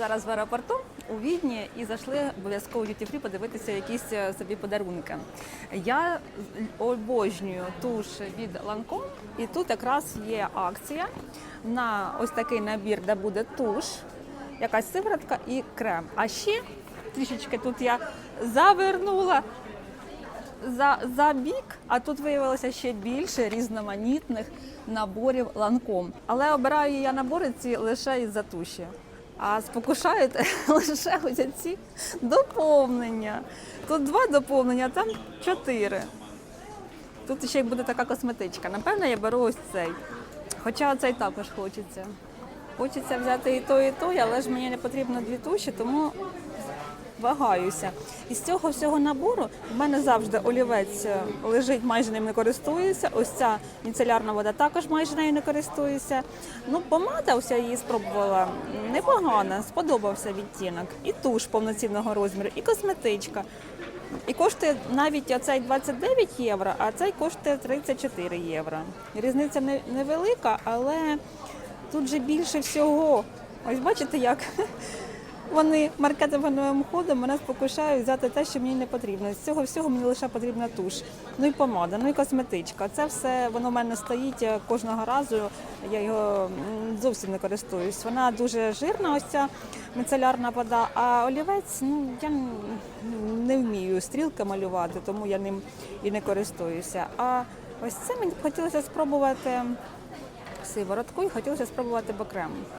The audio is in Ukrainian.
зараз в аеропорту у Відні і зайшли обов'язково Duty Free подивитися якісь е, собі подарунки. Я обожнюю туш від Lancome, і тут якраз є акція на ось такий набір, де буде туш, якась сиворотка і крем. А ще трішечки тут я завернула за, за бік, а тут виявилося ще більше різноманітних наборів ланком. Але обираю я набори ці лише із-за туші. А спокушають лише ось ці доповнення. Тут два доповнення, а там чотири. Тут ще й буде така косметичка. Напевно, я беру ось цей. Хоча цей також хочеться. Хочеться взяти і той, і той, але ж мені не потрібно дві туші, тому вагаюся. Із цього всього набору в мене завжди олівець е, лежить, майже ним не користуюся. Ось ця міцелярна вода також майже нею не користуюся. Ну, помада ось її спробувала непогана, сподобався відтінок. І туш повноцінного розміру, і косметичка. І коштує навіть оцей 29 євро, а цей коштує 34 євро. Різниця невелика, але тут же більше всього. Ось бачите, як вони маркетинговим ходом мене спокушають взяти те, що мені не потрібно. З цього всього мені лише потрібна туш. Ну і помада, ну і косметичка. Це все воно в мене стоїть е, кожного разу. Я його зовсім не користуюсь. Вона дуже жирна, ось ця мицелярна вода. А олівець, ну я не вмію стрілки малювати, тому я ним і не користуюся. А ось це мені хотілося спробувати сиворотку і хотілося спробувати бокрем.